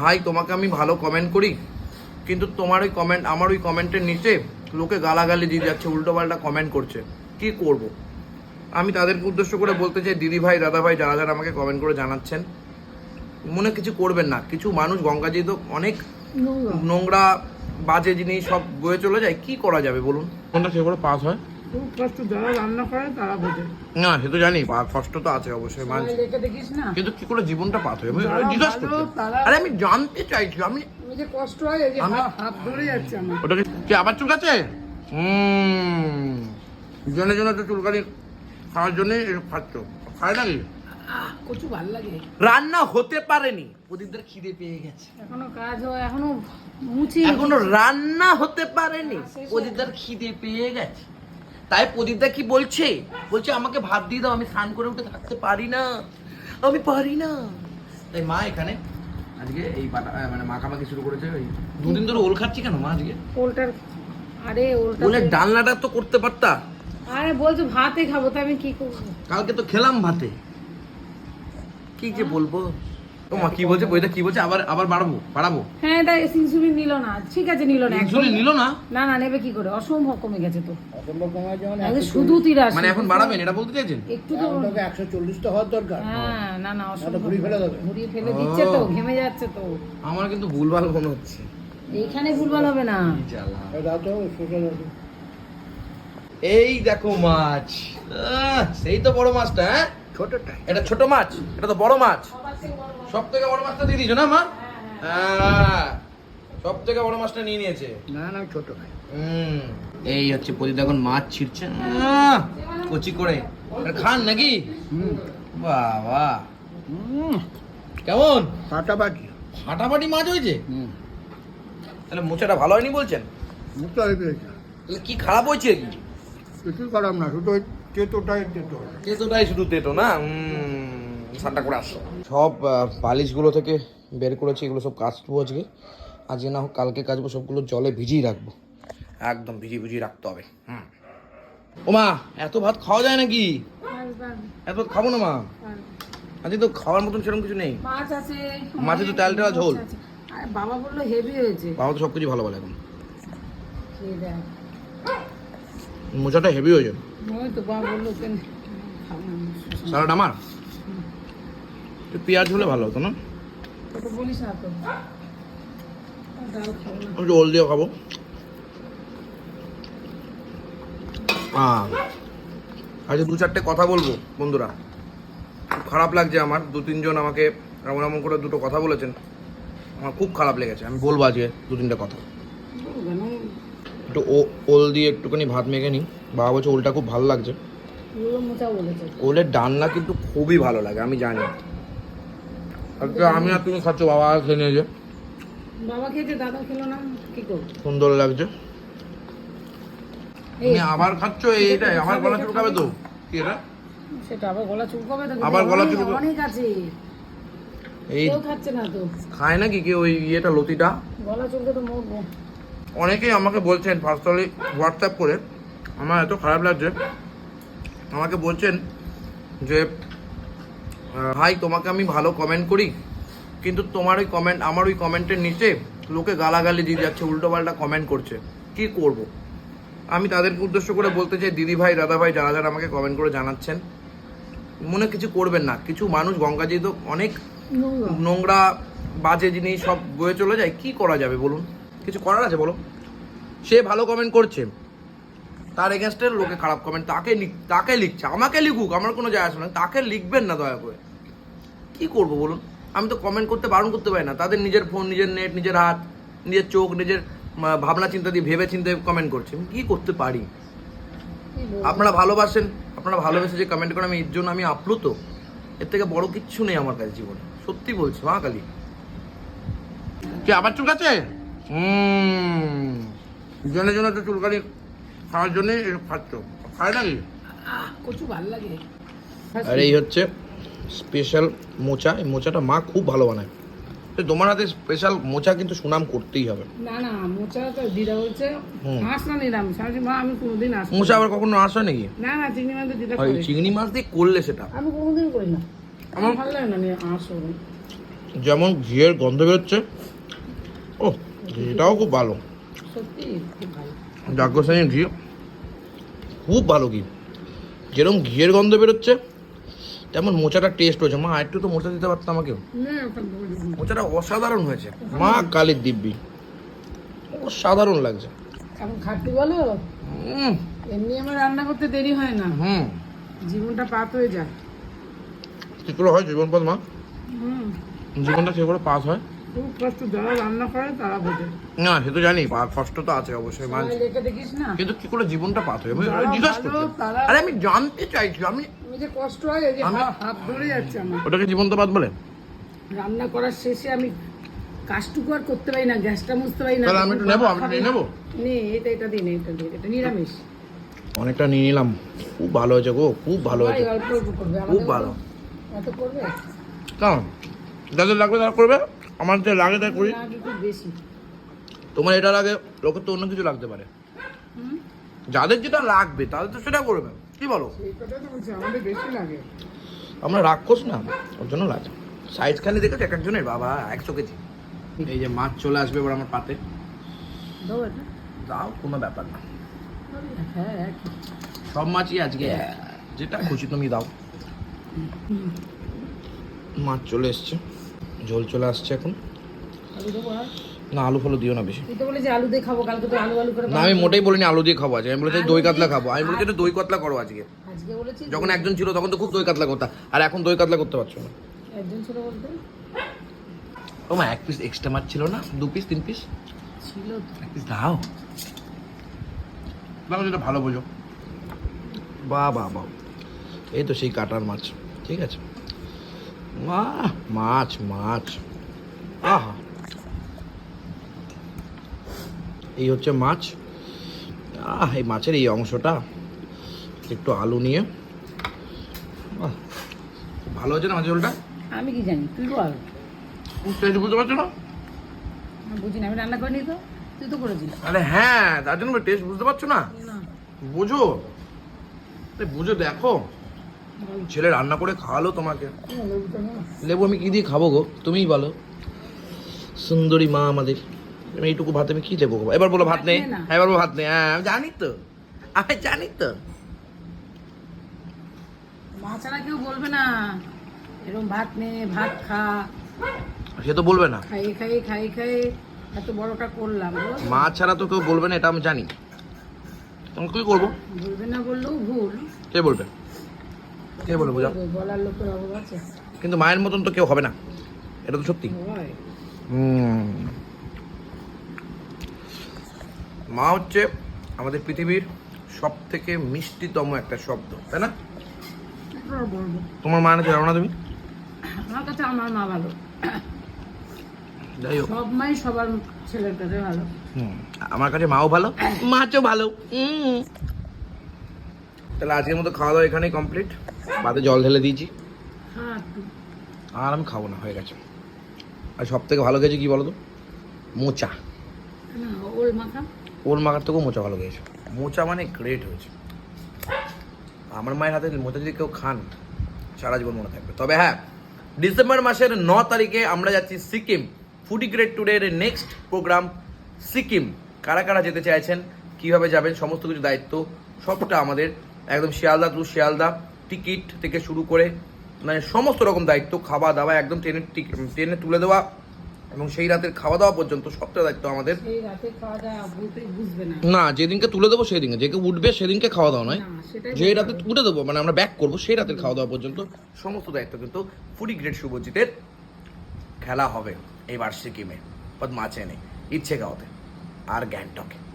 ভাই তোমাকে আমি ভালো কমেন্ট করি কিন্তু তোমার ওই কমেন্ট আমার ওই কমেন্টের নিচে লোকে গালাগালি দিয়ে যাচ্ছে উল্টো পাল্টা কমেন্ট করছে। কি করব? আমি তাদেরকে উদ্দেশ্য করে বলতে চাই দিদি ভাই দাদা ভাই যারা যারা আমাকে কমেন্ট করে জানাচ্ছেন মনে কিছু করবেন না। কিছু মানুষ গঙ্গাজি তো অনেক নোংরা। বাজে জিনিস সব বয়ে চলে যায় কি করা যাবে বলুন? কোনটা সে করে পাস হয়? খুব কষ্ট যারা রান্না করে তারা বোঝে। না সে তো জানি কষ্ট তো আছে অবশ্যই মানছি। কিন্তু কি করে জীবনটা পাত হয় জিজ্ঞাসা করছি। আরে আমি জানতে চাইছি আমি আমি যে কষ্ট হয় এই যে হাত ধরে যাচ্ছে আমার ওটা কি কি আবার চুলকাচ্ছে হুম। জনে জনে তো চুলকানি খাওয়ার জন্য খাচ্ছ। খায় নাকি? আহ, কচু ভালো লাগে। রান্না হতে পারেনি। প্রদীপদের খিদে পেয়ে গেছে। এখনও কাজ হয় এখনও মুছি। এখনও রান্না হতে পারেনি। প্রদীপদার খিদে পেয়ে গেছে। তাই প্রদীপদা কি বলছে? বলছে আমাকে ভাত দিয়ে দাও আমি স্নান করে উঠে থাকতে পারি না। আমি পারি না। তাই মা এখানে আজকে এই মানে মাখামাখি শুরু করেছে। ওই দুদিন ধরে ওল খাচ্ছি কেন মা আজকে? ওলটার আরে ওলটা বলে ডালনাটা তো করতে পারতা। আরে বলছো ভাতে খাব তো আমি কি করব? কালকে তো খেলাম ভাতে। কি যে বলব? কি বলছে? বইটা কি বলছে? আবার আবার বাড়াবো বাড়াবো। হ্যাঁ তাই ইনসুলিন নিল না। ঠিক আছে নিল না ইনসুলিন নিল না? না না নেবে কি করে? অসম্ভব কমে গেছে তো। আগে শুধু তিরাশি। মানে এখন বাড়াবেন? এটা বলতে চাইছেন? একটু তো একশো চল্লিশটা হওয়ার দরকার। হ্যাঁ না না অসম্ভব। ঘুরিয়ে ফেলে দেবে। ঘুরিয়ে ফেলে দিচ্ছে তো ঘেমে যাচ্ছে তো। আমার কিন্তু ভুলভাল মনে হচ্ছে। এইখানে ভুলভাল হবে না। তো এই দেখো মাছ। আহ, সেই তো বড় মাছটা হ্যাঁ? ছোটটা। এটা ছোট মাছ এটা তো বড় মাছ। সব থেকে বড় মাছটা দিয়ে দিয়েছ না মা? হ্যাঁ। সব থেকে বড় মাছটা নিয়ে নিয়েছে। না না ছোট নাই হুম। এই হচ্ছে প্রদীপ এখন মাছ ছিড়ছে। আহ, কচি করে। খান নাকি? বাবা। হুম। কেমন? ফাটাফাটি। ফাটাফাটি মাছ হয়েছে? তাহলে মোচাটা ভালো হয়নি বলছেন? মুখটা হয়ে গেছে। তাহলে কি খারাপ হয়েছে কি? কিছুই খারাপ না শুধু তেতোটাই তেতো। তেতোটাই শুধু তেতো না? সানটা করে আসো সব বালিশগুলো থেকে বের করেছি এগুলো সব কাচবো আজকে। আজকে না হোক কালকে কাচবো সবগুলো জলে ভিজিয়ে রাখব। একদম ভিজিয়ে ভিজিয়ে রাখতে হবে হুম। ও মা এত ভাত খাওয়া যায় নাকি? এত ভাত খাব না মা? আজকে তো খাওয়ার মতন সেরকম কিছু নেই। মাছ আছে মাছে তো তেল টেলা ঝোল। বাবা বলল হেভি হয়েছে। বাবা তো সব কিছু ভালো বলে এখন। মোচাটা হেভি হয়েছে ওই তো বাবা বলল কেন? খাব না। স্যালাড আমার? একটু পেঁয়াজ হলে ভালো হতো না? না না ওল দিয়ে খাব। আজকে দু চারটে কথা বলব বন্ধুরা। খুব খারাপ লাগছে আমার। দু তিনজন আমাকে এমন এমন করে দুটো কথা বলেছেন। আমার খুব খারাপ লেগেছে। আমি বলব আজকে দু তিনটে কথা। একটু ওল দিয়ে একটুখানি ভাত মেখে নিই। বাবা বলছে ওলটা খুব ভালো লাগছে। ওলের ডালনা কিন্তু খুবই ভালো লাগে আমি জানি। আজকে আমি আর তুমি খাচ্ছ বাবা খেয়ে নিয়েছে। বাবা খেয়েছে দাদা খেলো না কি করব? সুন্দর লাগছে। তুমি আবার খাচ্ছ? এইটাই আমার গলা চুলকাবে তো? কি এটা? সেটা আবার গলা চুলকাবে তো আবার গলা চুলকাবে? অনেক আছে। এই কেউ খাচ্ছে না তো। খায় নাকি কি কি ওই ইয়েটা লতিটা? গলা চুলকে তো মরবো। অনেকেই আমাকে বলছেন পার্সোনালি হোয়াটসঅ্যাপ করে আমার এত খারাপ লাগছে। আমাকে বলছেন যে ভাই তোমাকে আমি ভালো কমেন্ট করি কিন্তু তোমার ওই কমেন্ট আমার ওই কমেন্টের নিচে লোকে গালাগালি দিয়ে যাচ্ছে উল্টো পাল্টা কমেন্ট করছে। কি করব? আমি তাদেরকে উদ্দেশ্য করে বলতে চাই দিদি ভাই দাদা ভাই যারা যারা আমাকে কমেন্ট করে জানাচ্ছেন মনে কিছু করবেন না। কিছু মানুষ গঙ্গাজি তো অনেক নোংরা। বাজে জিনিস সব বয়ে চলে যায় কি করা যাবে বলুন? কিছু করার আছে বলো? সে ভালো কমেন্ট করছে তার এগেনস্টে লোকে খারাপ কমেন্ট তাকে লিখ- তাকে লিখছে আমাকে লিখুক আমার কোনো যায় আসে না তাকে লিখবেন না দয়া করে। কি করব বলুন? আমি তো কমেন্ট করতে বারণ করতে পারি না। তাদের নিজের ফোন নিজের নেট নিজের হাত নিজের চোখ নিজের ভাবনা চিন্তা দিয়ে ভেবে চিন্তে কমেন্ট করছে। আমি কি করতে পারি? আপনারা ভালোবাসেন আপনারা ভালোবেসে যে কমেন্ট করেন আমি এর জন্য আমি আপ্লুত। এর থেকে বড় কিচ্ছু নেই আমার কাছে জীবনে। সত্যি বলছি মা কালী। কি আবার চুলকাচ্ছে হুম। জনে জনে তো চুল চুলকানি খাওয়ার জন্য খাচ্ছ। খায় নাকি? আহ, কচু ভালো লাগে। আর এই হচ্ছে স্পেশাল মোচা এই মোচাটা মা খুব ভালো বানায়। তো তোমার হাতে স্পেশাল মোচা কিন্তু সুনাম করতেই হবে। না না মোচা তো দিদা বলছে হুম। হাঁস না নিরামিষ আমি মা আমি কোনোদিন আসব মোচা আবার কখনো আসে নাকি? না না চিংড়ি মাছ দিদা ওই করে। চিংড়ি মাছ দিয়ে করলে সেটা। আমি কোনোদিন করি না। আমার ভালো লাগে না হাঁস ওরকম। যেমন ঘিয়ের গন্ধ বেরোচ্ছে ও এটাও খুব ভালো। সত্যি? খুব ভালো। যাজ্ঞসেনের ঘি খুব ভালো ঘি। যেরকম ঘিয়ের গন্ধ বেরোচ্ছে তেমন মোচাটা টেস্ট হয়েছে। মা একটু তো মোচা দিতে পারতো আমাকে মোচাটা অসাধারণ হয়েছে। মা কালীর দিব্যি। অসাধারণ লাগছে। এখন বলো? এমনি আমার রান্না করতে দেরি হয় না। হুম। জীবনটা পাত হয়ে যায়। কি করে হয় জীবন পথ মা? হুম। জীবনটা কি করে পাস হয়? খুব কষ্ট যারা রান্না করে তারা বোঝে। না সে তো জানি কষ্ট তো আছে অবশ্যই মানছি কিন্তু কি করে জীবনটা পাস হয়? আমি যারা জিজ্ঞাসা করছি। আরে আমি জানতে চাইছি আমি যে কষ্ট হয় এই যে হাত ধরে যাচ্ছে আমার। ওটাকে জীবন্ত পাত বলে রান্না করার শেষে আমি কাজটুকু আর করতে পারি না গ্যাসটা মুছতে পারি না তাহলে আমি একটু নেব আমি একটু নিয়ে নেব? নে এটা এটা দিন এটা দিন এটা নিরামিষ। অনেকটা নিয়ে নিলাম। খুব ভালো হয়েছে গো খুব ভালো হয়েছে। খুব ভালো। এত করবে? কেমন যাদের লাগবে তারা করবে আমার যে লাগে তাই করি। তোমার এটা লাগে লোকের তো অন্য কিছু লাগতে পারে। যাদের যেটা লাগবে তাদের তো সেটা করবে। কি বলো? এই কথা তো বলছি আমাদের বেশি লাগে আমরা রাক্ষস না ওর জন্য লাগে সাইজ খালি দেখেছ এক একজনের বাবা একশো কেজি। এই যে মাছ চলে আসবে এবার আমার পাতে। দাও কোনো ব্যাপার না। হ্যাঁ সব মাছই আজকে। যেটা খুশি তুমি দাও। মাছ চলে এসছে। ঝোল চলে আসছে এখন? না আলু ফালু দিও না বেশি। তুই তো বলে যে আলু দিয়ে খাব কালকে তো আলু আলু করে না আমি মোটেই বলিনি আলু দিয়ে খাব আজকে আমি বলেছি দই কাতলা খাব। আমি বলেছি একটু দই কাতলা করো আজকে। আজকে বলেছি যখন একজন ছিল তখন তো খুব দই কাতলা করতাম আর এখন দই কাতলা করতে পারছ না। একজন ছিল বলতে? ও মা এক পিস এক্সট্রা মাছ ছিল না? দু পিস তিন পিস ছিল এক পিস দাও। দাও যেটা ভালো বোঝো। বা বা বা এই তো সেই কাটার মাছ ঠিক আছে? বাহ মাছ মাছ। আহা। এই হচ্ছে মাছ। আহ এই মাছের এই অংশটা একটু আলু নিয়ে। ভালো হচ্ছে না মাছের ঝোলটা? আমি কি জানি তুই বল টেস্ট বুঝতে পারছ না? বুঝি না আমি রান্না করিনি তো তুই তো করেছিস। আরে হ্যাঁ তার জন্য টেস্ট বুঝতে পারছ না? বুঝো। বুঝো দেখো। ছেলে রান্না করে খাওয়ালো তোমাকে। লেবু আমি কি দিয়ে খাব গো? তুমিই বলো। সুন্দরী মা আমাদের। আমি এইটুকু ভাত আমি কি দেবো এবার বলো ভাত নেই। হ্যাঁ এবার বলো ভাত নেই। হ্যাঁ আমি জানি তো। আমি জানি তো। মা ছাড়া কেউ বলবে না। এরকম ভাত নে ভাত খা। সে তো বলবে না। এত বড়টা করলাম মা ছাড়া তো কেউ বলবে না এটা আমি জানি। তোমাকে কি করব বলবে না বললেও ভুল। কে বলবে? কে বলবে বলার লোকের অভাব আছে। কিন্তু মায়ের মতন তো কেউ হবে না। এটা তো সত্যি। হুম। মা হচ্ছে আমাদের পৃথিবীর সব থেকে মিষ্টিতম একটা শব্দ তাই না? তোমার মা নাকি না তুমি? আমার কাছে আমার মা ভালো। যাই হোক। সব মাই সবার ছেলের কাছে ভালো। আমার কাছে মাও ভালো মাছও ভালো তাহলে আজকের মতো খাওয়া দাওয়া এখানেই কমপ্লিট বাদে জল ঢেলে দিয়েছি। হ্যাঁ আর আমি খাব না হয়ে গেছে। আর সব থেকে ভালো খেয়েছি কি বলো তো? মোচা। ওল মাখা। ওর মাখার থেকেও মোচা ভালো খেয়েছে। মোচা মানে গ্রেট হয়েছে। আমার মায়ের হাতে মোচা যদি কেউ খান, সারা জীবন মনে থাকবে। তবে হ্যাঁ ডিসেম্বর মাসের ন তারিখে আমরা যাচ্ছি সিকিম। ফুডি গ্রেড ট্যুরের নেক্সট প্রোগ্রাম সিকিম। কারা কারা যেতে চাইছেন, কীভাবে যাবেন, সমস্ত কিছু দায়িত্ব সবটা আমাদের। একদম শিয়ালদা টু শিয়ালদা টিকিট থেকে শুরু করে মানে সমস্ত রকম দায়িত্ব, খাওয়া দাওয়া, একদম ট্রেনের ট্রেনে তুলে দেওয়া। এবং সেই রাতের খাওয়া দাওয়া পর্যন্ত সবটা দায়িত্ব আমাদের। না। যেদিনকে তুলে দেবো সেদিনকে। যে কেউ উঠবে সেদিনকে খাওয়া দাওয়া নয় যে রাতে তুলে দেবো মানে আমরা ব্যাক করব সেই রাতের খাওয়া দাওয়া পর্যন্ত সমস্ত দায়িত্ব কিন্তু ফুডি গ্রেড শুভজিতের খেলা হবে। এবার সিকিমে পদ্মাচেনে ইচ্ছে গাওতে আর গ্যাংটকে।